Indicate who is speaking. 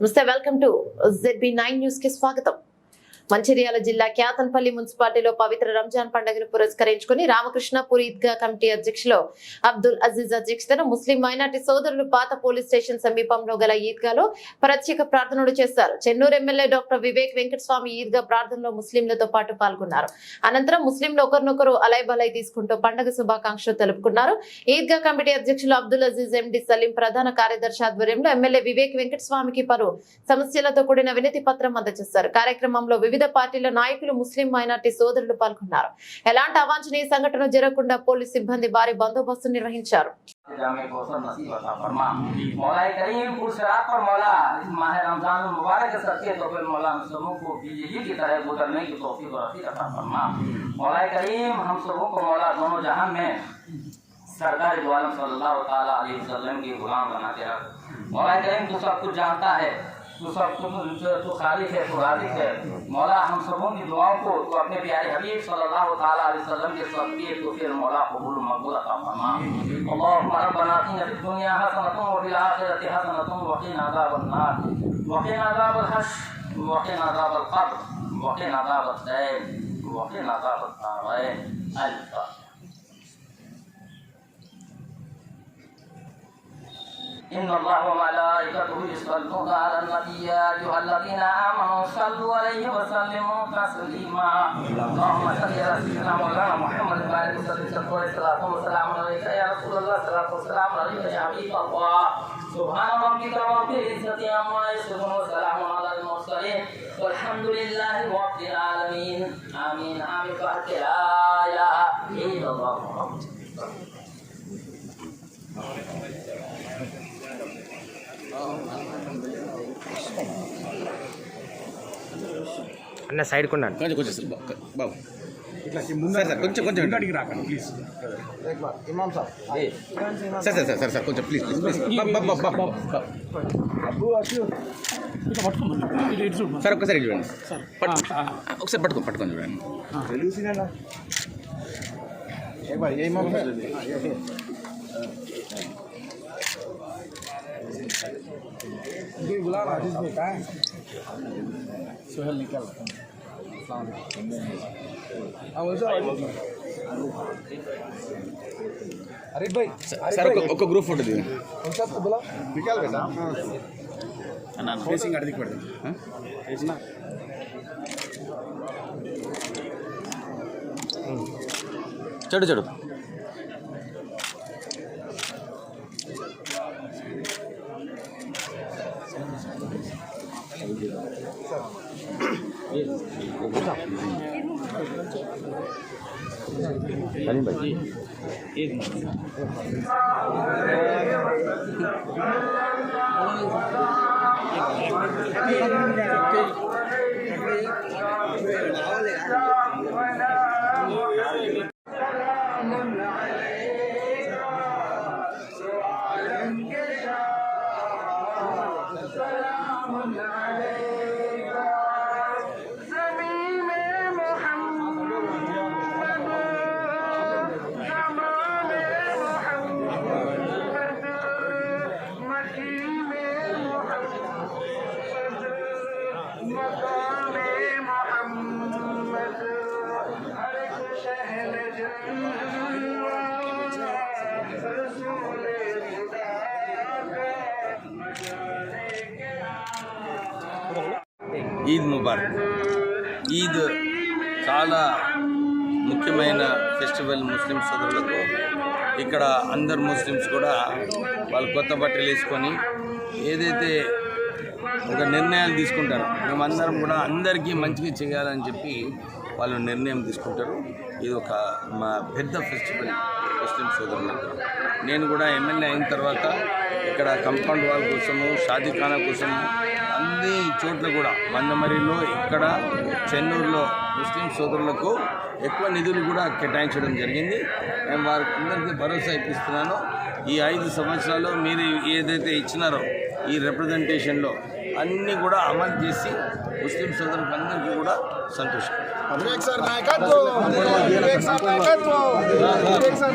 Speaker 1: నమస్తే welcome to ZB nine న్యూస్కి స్వాగతం. మంచిర్యాల జిల్లా క్యాతన్పల్లి మున్సిపాలిటీలో పవిత్ర రంజాన్ పండుగను పురస్కరించుకుని రామకృష్ణపూర్ ఈద్గా కమిటీ అధ్యక్షులు అబ్దుల్ అజీజ్ అధ్యక్షతన ముస్లిం మైనార్టీ సోదరులు పాత పోలీస్ స్టేషన్ సమీపంలో గల ఈద్గాలో ప్రత్యేక ప్రార్థనలు చేశారు. చెన్నూరు ఎమ్మెల్యే డాక్టర్ వివేక్ వెంకటస్వామి ఈద్గా ప్రార్థనలో ముస్లింలతో పాటు పాల్గొన్నారు. అనంతరం ముస్లింలు ఒకరినొకరు అలైబలై తీసుకుంటూ పండుగ శుభాకాంక్షలు తెలుపుకున్నారు. ఈద్గా కమిటీ అధ్యక్షులు అబ్దుల్ అజీజ్ ఎండి సలీం ప్రధాన కార్యదర్శి ఆధ్వర్యంలో ఎమ్మెల్యే వివేక్ వెంకటస్వామికి పలు సమస్యలతో కూడిన వినతి పత్రం అందజేశారు. కార్యక్రమంలో వివిధ పార్టీల నాయకులు ముస్లిం మైనార్టీ సోదరులు పాల్గొన్నారు ఎలాంటి అవాంఛనీయ సంఘటన జరగకుండా పోలీస్ సిబ్బంది భారీ బందోబస్తు నిర్వహించారు
Speaker 2: जामे को सब नसीब अता फरमा मौला करीम पुरसरात पर मौला इस माह रमजान मुबारक के सच्चे तो फिर मौला हम सबों को बिजली की तरह गुजरने की तौफीक और रफीक अता फरमा मौला करीम हम सबों को मौला दोनों जहां में सरदार दो आलम सल्लल्लाहु ताला अलैहि वसल्लम के गुलाम बना के रख मौला करीम तू सब कुछ जानता है मौला हम सबों की दुआओं को तो अपने प्यारे हबीब सल्लल्लाहो तआला अलैहि वसल्लम के सदके तो फिर मौला कबूल मकबूल अता फरमा अल्लाहुम्मा रब्बना आतिना फिद दुनिया हसनतन व फिल आखिरति हसनतन व qina adhaban nar wa qina adhabal hashr wa qina adhabal qabr wa qina adhabad إن الله وملائكته يصلون على النبي يا أيها الذين آمنوا صلوا عليه وسلموا تسليما. اللهم صل على سيدنا مولانا محمد وعلى آله وصحبه وسلم. وسلام عليك يا رسول الله. صلاة والسلام عليك يا حبيب الله. سبحان ربك رب العزة عما يصفون وسلام على المرسلين. والحمد لله رب العالمين. آمين. آمين. بحق لا إله إلا الله.
Speaker 3: అన్న సైడ్ కొన్నాను
Speaker 4: కొంచెం కొంచెం సార్ బా- బాబు సార్ సార్ కొంచెం కొంచెం
Speaker 5: ముందడికి రాకండి please
Speaker 4: sir sir sir sir sir కొంచెం ప్లీజ్ ప్లీజ్ ప్లీజ్ బాబు బాబు బాబు బాబు బాబు.
Speaker 5: ఇట్లా పట్టుకోమని ఇటు ఇటు చూడు
Speaker 4: సార్ ఒక్కసారి ఇటు చూడండి
Speaker 5: సార్
Speaker 4: పట్టు ఒకసారి పట్టుకో పట్టుకొని చూడండి
Speaker 5: सोहेल निकल अरे भाई
Speaker 4: సార్ సార్ ఒక ఒక గ్రూప్ ఫోటో దిగండి
Speaker 5: सबको बोला निकल बेटा फेसिंग अड़दी पड़ती
Speaker 4: ఆ? చెడు చెడు Đánh bảy chi? Ít mà. Salamun alaikum.
Speaker 6: Eid Mubarak. Eid చాలా ముఖ్యమైన ఫెస్టివల్ ముస్లిం సోదరులకు ఇక్కడ అందరు ముస్లిమ్స్ కూడా వాళ్ళు కొత్త బట్టలు వేసుకొని ఏదైతే ఒక నిర్ణయాలు తీసుకుంటారో మేమందరం కూడా అందరికీ మంచిగా చేయాలని చెప్పి వాళ్ళు నిర్ణయం తీసుకుంటారు. ఇది ఒక మా పెద్ద ఫెస్టివల్ ముస్లిం సోదరులకు. నేను కూడా ఎమ్మెల్యే అయిన తర్వాత ఇక్కడ కంపౌండ్ వాల్ కోసము షాదీఖానా కోసము అన్ని చోట్ల కూడా మందమరిలో ఇక్కడ చెన్నూరులో ముస్లిం సోదరులకు ఎక్కువ నిధులు కూడా కేటాయించడం జరిగింది. నేను వారికి అందరికీ భరోసా ఇప్పిస్తున్నాను. ఈ ఐదు సంవత్సరాలు మీరు ఏదైతే ఇచ్చినారో ఈ రిప్రజెంటేషన్లో అన్నీ కూడా అమలు చేసి ముస్లిం సోదరులకు అందరికీ కూడా సంతోషం.
Speaker 5: వివేక్ సార్ నాయకత్వం!
Speaker 6: వివేక్ సార్